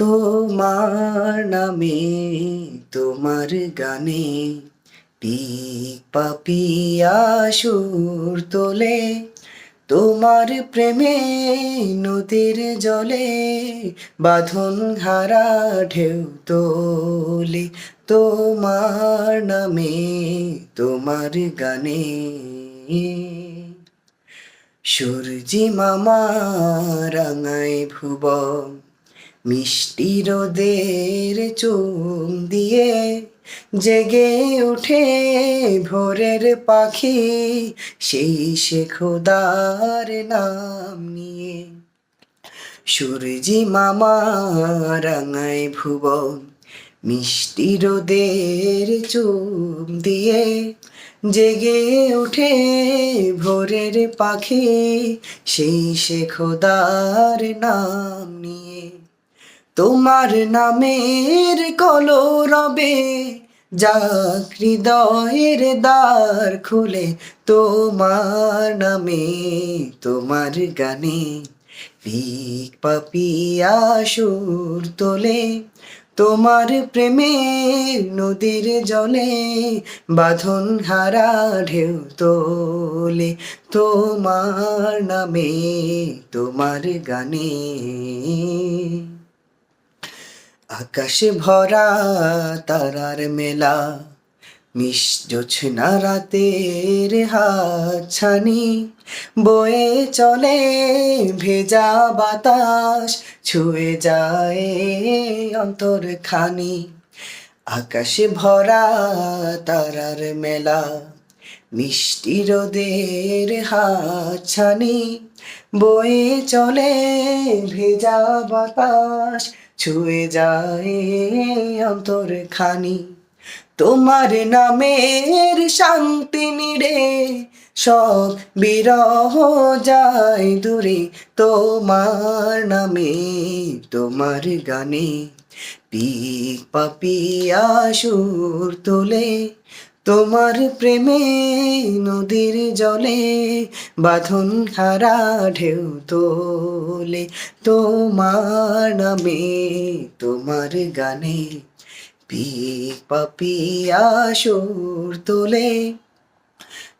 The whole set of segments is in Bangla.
তোমার নামে তোমার গানে পিক পাপিয়া সুর তোলে, তোমার প্রেমে নদীর জলে বাঁধন হারা ঢেউ তোলে, তোমার নামে তোমার গানে সূর্যি মামা রাঙায় ভুবন মিষ্টি রোদের চুম দিয়ে জেগে ওঠে ভোরের পাখি, সেই সে নাম নিয়ে। সূর্যি মামা রাঙায় ভুবন, মিষ্টি রোদের চুম দিয়ে জেগে ওঠে ভোরের পাখি, সেই সে খোদার নাম নিয়ে। তোমার নামের কলরবে, যাক হৃদয়ের দ্বার খুলে তোমার নামে, তোমার গানে পিক পাপিয়া সুর তোলে। তোমার প্রেমে নদীর জলে বাঁধন হারা ঢেউ তোলে। তোমার নামে, তোমার গানে আকাশে ভরা তারার মেলা মিস জোছনা রাতের হাতছানি, বয়ে চলে ভেজা বাতাস, ছুঁয়ে যায় অন্তর খানি আকাশে ভরা তারার মেলা, মিষ্টি রোদের হাতছানি, বয়ে চলে ভেজা বাতাস ছুঁয়ে যায় অন্তর খানি। তোমার নামের শান্তি নিড়ে সব বিরহ যায় দূরে। তোমার নামে তোমার গানে পিক পাপিয়া সুর তোলে। তোমার প্রেমে নদীর জলে বাঁধন হারা ঢেউ তোলে। তোমার নামে তোমার গানে পি পাপিয়া সুর তোলে।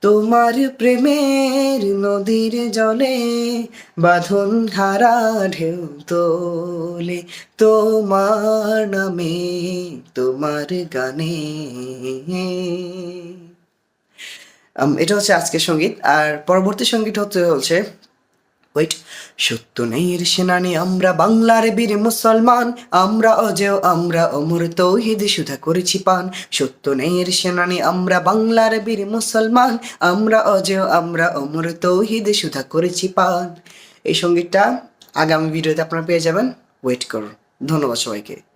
তোমার প্রেমের নদীর জলে বাঁধন হারা ঢেউ তোলে। তোমার নামে তোমার গানে। এটা হচ্ছে আজকের সংগীত। আর পরবর্তী সংগীত হচ্ছে হচ্ছে ওয়েট সত্য নেয়ের সেনানি, আমরা বাংলার বীর মুসলমান। আমরা অজেও আমরা অমর তৌহিদ, সুধা করেছি পান। সত্য নেয়ের সেনানি, আমরা বাংলার বীর মুসলমান। আমরা অজেও আমরা অমর তৌহিদ, সুধা করেছি পান। এই সঙ্গীতটা আগামী ভিডিওতে আপনারা পেয়ে যাবেন। ওয়েট করুন। ধন্যবাদ সবাইকে।